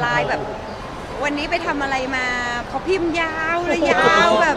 ไลน์แบบ วันนี้ไปทำอะไรมาเขาพิมพ์ยาวเลยยาวแบบ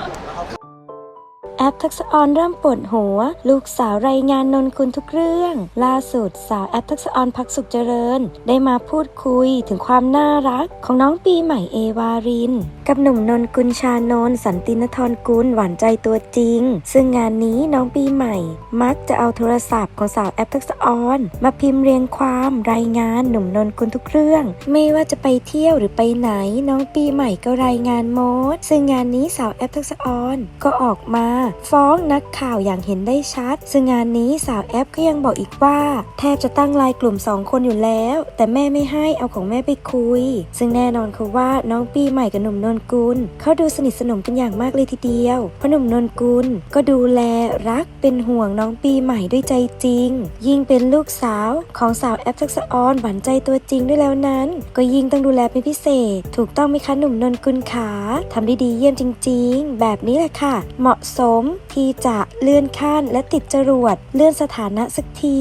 แอปทักษะออนเริ่มปวดหัว ลูกสาวรายงานนนกุลทุกเรื่อง ล่าสุดสาวแอปทักษะออนพักสุขเจริญ ได้มาพูดคุยถึงความน่ารักของน้องปีใหม่เอวาริน กับหนุ่มนนกุลชานนสันตินทรกุลหวานใจตัวจริง ซึ่งงานนี้น้องปีใหม่ มักจะเอาโทรศัพท์ของสาวแอปทักษะออนมาพิมพ์เรียงความรายงานหนุ่มนนกุลทุกเรื่อง ไม่ว่าจะไปเที่ยวหรือไปไหนน้องปีใหม่ก็รายงานโมดซึ่งงานนี้สาวแอปทักษะออนก็ออกมาฟ้องนักข่าวอย่างเห็นได้ชัด ซึ่งงานนี้สาวแอปก็ยังบอกอีกว่า แทบจะตั้งไลน์กลุ่ม 2 คนอยู่แล้ว แต่แม่ไม่ให้เอาของแม่ไปคุย ซึ่งแน่นอนคือว่าน้องปีใหม่กับหนุ่มนนกุลเขาดูสนิทสนมกันอย่างมากเลยทีเดียวเพราะหนุ่มนนกุลก็ดูแลรักเป็นห่วงน้องปีใหม่ด้วยใจจริง ยิ่งเป็นลูกสาวของสาวแอปทักษะออนหวานใจตัวจริงด้วยแล้วนั้น ก็ยิ่งต้องดูแลเป็นพิเศษ ถูกต้องไหมคะหนุ่มนนกุลขาทำได้ดีเยี่ยมจริง ๆ แบบนี้แหละค่ะ เหมาะสมที่จะเลื่อนขั้นและติดจรวดเลื่อนสถานะสักที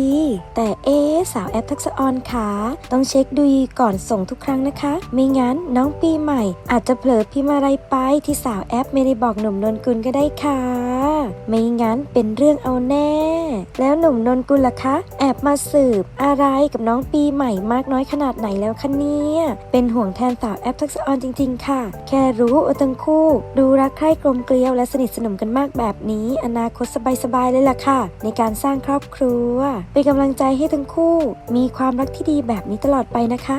แต่เอ๊สาวแอปทักษะออนขาต้องเช็คดูก่อนส่งทุกครั้งนะคะ ไม่งั้นน้องปีใหม่ อาจจะเผลอพิมพ์อะไรไปที่สาวแอปไม่ได้บอกหนุ่มนนกุลก็ได้ค่ะไม่งั้นเป็นเรื่องเอาแน่ แล้วหนุ่มนนกุลละคะ แอบมาสืบอะไรกับน้องปีใหม่มากน้อยขนาดไหนแล้วคะเนี่ยเป็นห่วงแทนสาวแอปทักษะออนจริง ๆ ค่ะ แค่รู้ว่าทั้งคู่ ดูรักใคร่กลมเกลียวและสนิทสนมกันมากแบบนี้ อนาคตสบายๆเลยล่ะค่ะ ในการสร้างครอบครัวเป็นกำลังใจให้ทั้งคู่ มีความรักที่ดีแบบนี้ตลอดไปนะคะ